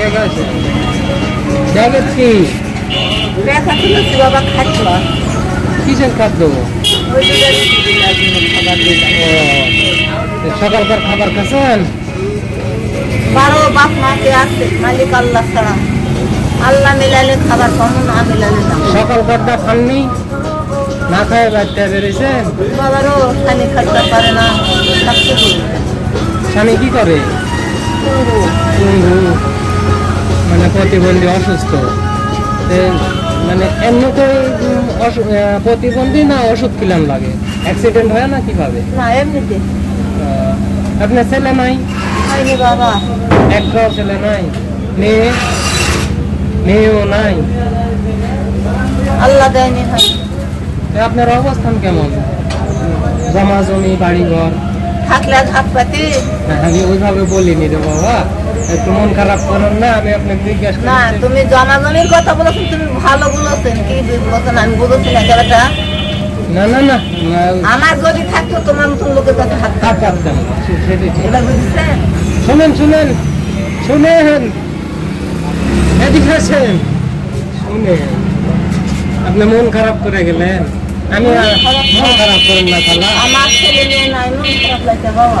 কি তুলেছি বাবা খাচ্ছিল কিসের খাদ্য? সকালকার খাবার খাচ্ছেন? বারো বাপ মাকে আছে মালিক আল্লাহ ছাড়া। আল্লাহ মিলালে খাবার কমন না মিলালে না। সকালকারটা খাননি? না খায় বাচ্চা বেরিয়েছেন? বাবারও খানি খাটতে পারে না স্বামী কি করে? মানে প্রতিবন্ধী অসুস্থ। মানে এমনি করে অসু- প্রতিবন্ধী না ওষুধ কিলাম লাগে? অ্যাক্সিডেন্ট হয় না কীভাবে? না এমনিতে। আপনার ছেলে নাই? বাবা। একটাও ছেলে নাই? মেয়ে? মেয়েও নাই? আল্লাহ দেয়নি হয় আপনার অবস্থান কেমন? জমা জমি বাড়ি ঘর থাকলে হাত পাতি। আমি ওইভাবে বলিনি রে বাবা। একটু মন খারাপ করেন না আমি আপনাকে জিজ্ঞেস না তুমি জমাজমির কথা বলেছেন তুমি ভালো বলেছেন কি বলেছেন আমি না কেবাটা না না না না, আমার যদি থাকতো তোমার মতন লোকের কাছে বুঝছেন? শুনেন শুনেন শুনেন। এদিকে আসেন। শুনেন। আপনি মন খারাপ করে গেলেন। আমি মন খারাপ করেন না খালা আমার ছেলে মেয়ে নাই মন খারাপ লাগছে বাবা।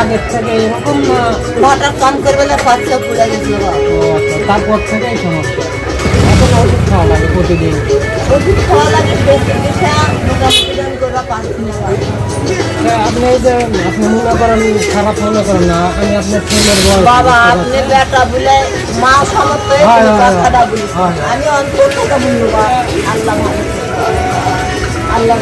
আগের থেকে এরকম হঠাৎ কম করবে না খরচা পুড়ে গেছে বাবা। ও আচ্ছা, তারপর থেকেই সমস্যা। এখন ওষুধ খাওয়া লাগে প্রতিদিন। ওষুধ খাওয়া লাগে আপনি যে আপনি মনে করেন খারাপ মনে করেন না আমি আপনার ছেলের বয়স বাবা আপনি বেটা বলে মা সমস্ত হয়, হয়, হয়। কথাটা বলি। আমি অন্তর থেকে বলব বাবা, আল্লাহ।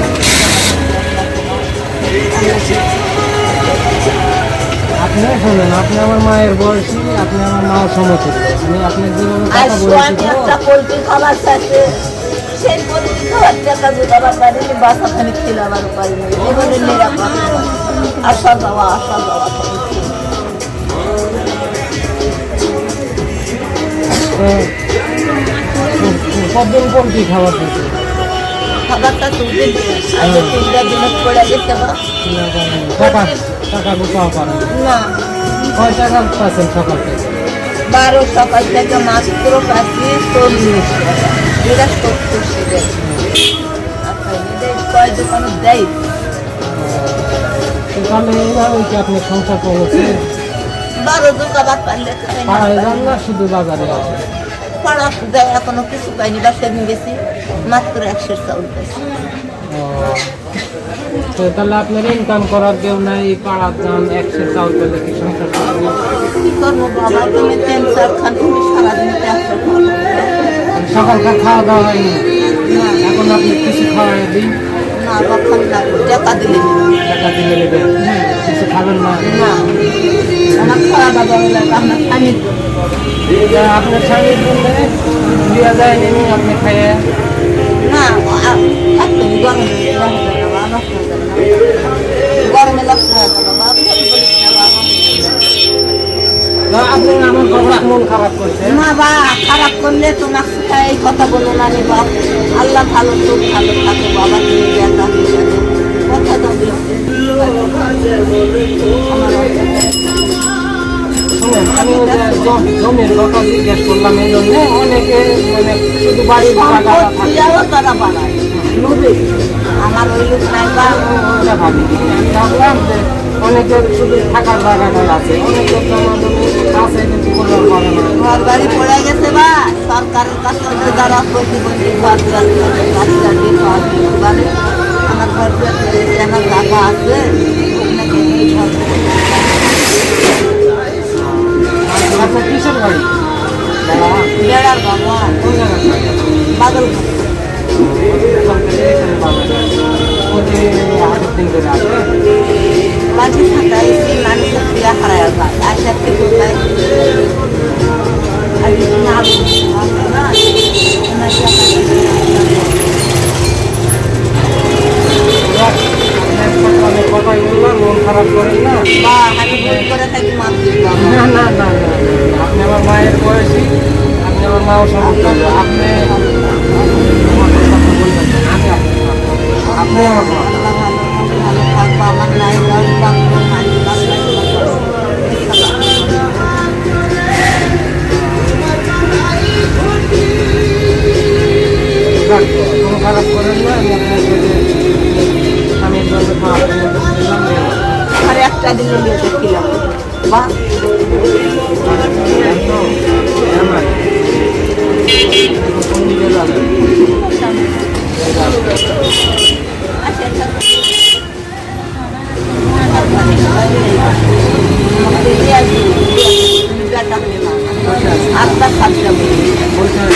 আপনি শোনেন আপনি আমার মায়ের বয়সী আপনি আমার মাও সমতুল্য। আমি আপনার আর কথা বলেছি একটা। পোলট্রি চাইছে সেই পোলট্রি খাবার টাকা জোগাবার পারিনি বাসা খানি খেলাবার পারিনি নিরাপদ পোলট্রি খাবার দিচ্ছে খাবারটা তুলতে আগে তিনটা দিন পড়ে গেছে বা টাকা টাকা কোথাও পারেন না। কয় টাকা পাচ্ছেন সকাল থেকে? বারো সকাল থেকে মাত্র পাচ্ছি চল্লিশ টাকা। এটা সত্তর সিটের আচ্ছা এদের কয় দোকানে দেয়? তাহলে এইভাবে কি আপনি সংসার করেছেন বারো দোকাবার পারলে খাই না। পাড়ায় যান না শুধু বাজারে আছে পাড়া দেয় এখনও কিছু পাইনি বা সেদিন গেছি মাত্র একশো চাউল পাইছি। তো তাহলে আপনার ইনকাম করার কেউ নাই পাড়ার যান একশো চাউল পেলে কি সংসার? কি করব বাবা তুমি তিন চার খান তুমি সারাদিন সকালকার খাওয়া দাওয়া হয়নি? এখন আপনি কিছু খাওয়াই দিন না কখন না টাকা দিলে। টাকা খাবেন না। না। দাওয়া আপনার তা স্বামীর জন্য দিয়া যায় নি আপনি খাইয়ে। না না, না। না। তা আপনি আমার কথা মন খারাপ করছেন না বা খারাপ করলে তোমার সাথে এই কথা বলো না রে বাপ। আল্লাহ ভালো তো ভালো থাকো বাবা তুমি কথা দাও আমি জমির করলাম এই জন্য অনেকে মানে শুধু তারা আমার ওই লোক নাই অনেকের শুধু থাকার জায়গাটা আছে অনেকের জমা জমি আছে ঘর বাড়ি পড়ে গেছে বা সরকারের কাছে যারা প্রতিবন্ধী মাঝে সাঁতাইছি মানুষের ক্রিয়া হারায় যায় আশা থেকে কথাই বললাম মন খারাপ করেন না বা আমি ভুল করে থাকি না না না। আপনি আমার মায়ের বয়সী আপনি আমার মাও সমস্যা আপনি। আপনি আমার মন খারাপ করেন না আমি আপনার সাথে স্বামীর জন্য খাওয়া দিলাম আর একটা দিন নিয়ে দেখিলাম বা আপনার সাথে বলছেন